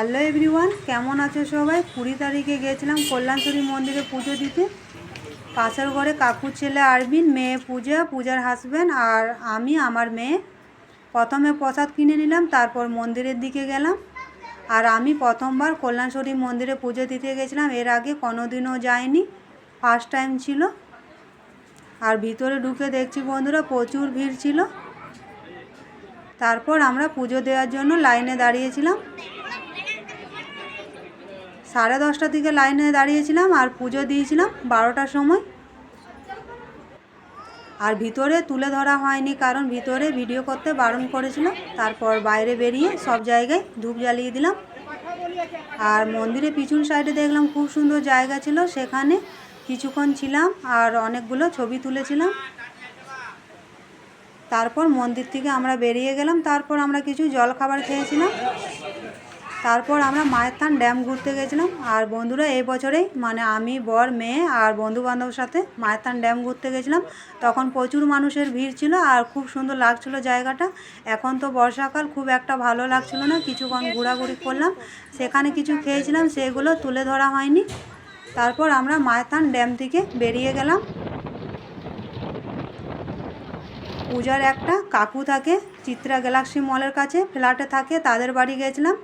Hello everyone, কেমন আছো সবাই? কুড়ি তারিখে গেছিলাম কল্যাণশ্বরী মন্দিরে পুজো দিতে। পাশের ঘরে কাকুর ছেলে আরবিন, মেয়ে পূজা, পূজার হাসবেন্ড আর আমি, আমার মেয়ে। প্রথমে প্রসাদ কিনে নিলাম, তারপর মন্দিরের দিকে গেলাম। আর আমি প্রথমবার কল্যাণশ্বরী মন্দিরে পুজো দিতে গেছিলাম, এর আগে কোনোদিনও যাইনি ফার্স্ট টাইম ছিল। আর ভিতরে ঢুকে দেখছি বন্ধুরা, প্রচুর ভিড় ছিল। তারপর আমরা পুজো দেওয়ার জন্য লাইনে দাঁড়িয়েছিলাম। সাড়ে দশটা থেকে লাইনে দাঁড়িয়েছিলাম আর পুজো দিয়েছিলাম বারোটার সময়। আর ভিতরে তুলে ধরা হয়নি কারণ ভিতরে ভিডিও করতে বারণ করেছিল তারপর বাইরে বেরিয়ে সব জায়গায় ধূপ জ্বালিয়ে দিলাম। আর মন্দিরের পিছন সাইডে দেখলাম খুব সুন্দর জায়গা ছিল। সেখানে কিছুক্ষণ ছিলাম আর অনেকগুলো ছবি তুলেছিলাম। তারপর মন্দির থেকে আমরা বেরিয়ে গেলাম। তারপর আমরা কিছু জল খাবার খেয়েছিলাম। তারপর আমরা মায়ের ড্যাম ঘুরতে গেছিলাম। আর বন্ধুরা, এই বছরেই মানে আমি, বর, মেয়ে আর বন্ধু বান্ধবের সাথে মায়ের ড্যাম ঘুরতে গেছিলাম। তখন প্রচুর মানুষের ভিড় ছিল আর খুব সুন্দর লাগছিল জায়গাটা। এখন তো বর্ষাকাল, খুব একটা ভালো লাগছিল না। কিছুক্ষণ ঘোরাঘুরি করলাম। সেখানে কিছু খেয়েছিলাম, সেগুলো তুলে ধরা হয়নি। তারপর আমরা মায়ের ড্যাম থেকে বেরিয়ে গেলাম। পূজার একটা কাকু থাকে, চিত্রা গ্যালাক্সি মলের কাছে। ফ্ল্যাটে থাকে, তাদের বাড়ি গেছিলাম।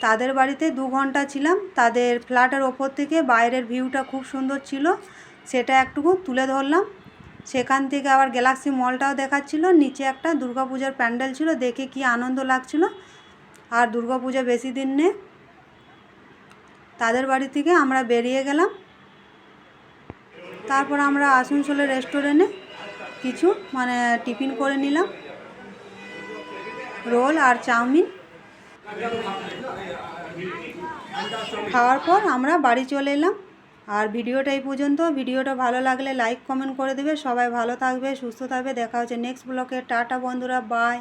তাদের বাড়িতে দু ঘণ্টা ছিলাম। তাদের ফ্ল্যাটের ওপর থেকে বাইরের ভিউটা খুব সুন্দর ছিল। সেটা একটুকু তুলে ধরলাম। সেখান থেকে আবার গ্যালাক্সি মলটাও দেখাচ্ছিল। নিচে একটা দুর্গাপূজার প্যান্ডেল ছিল। দেখে কি আনন্দ লাগছিল। আর দুর্গাপূজা বেশি দিন নেই। তাদের বাড়ি থেকে আমরা বেরিয়ে গেলাম। তারপর আমরা আসানসোলের রেস্টুরেন্টে কিছু মানে টিফিন করে নিলাম। রোল আর চাউমিন। খাওয়ার পর আমরা বাড়ি চলে এলাম। আর ভিডিওটা এই পর্যন্ত। ভিডিওটা ভালো লাগলে লাইক কমেন্ট করে দেবে। সবাই ভালো থাকবে, সুস্থ থাকবে। দেখা হচ্ছে নেক্সট ব্লকে টাটা বন্ধুরা বাই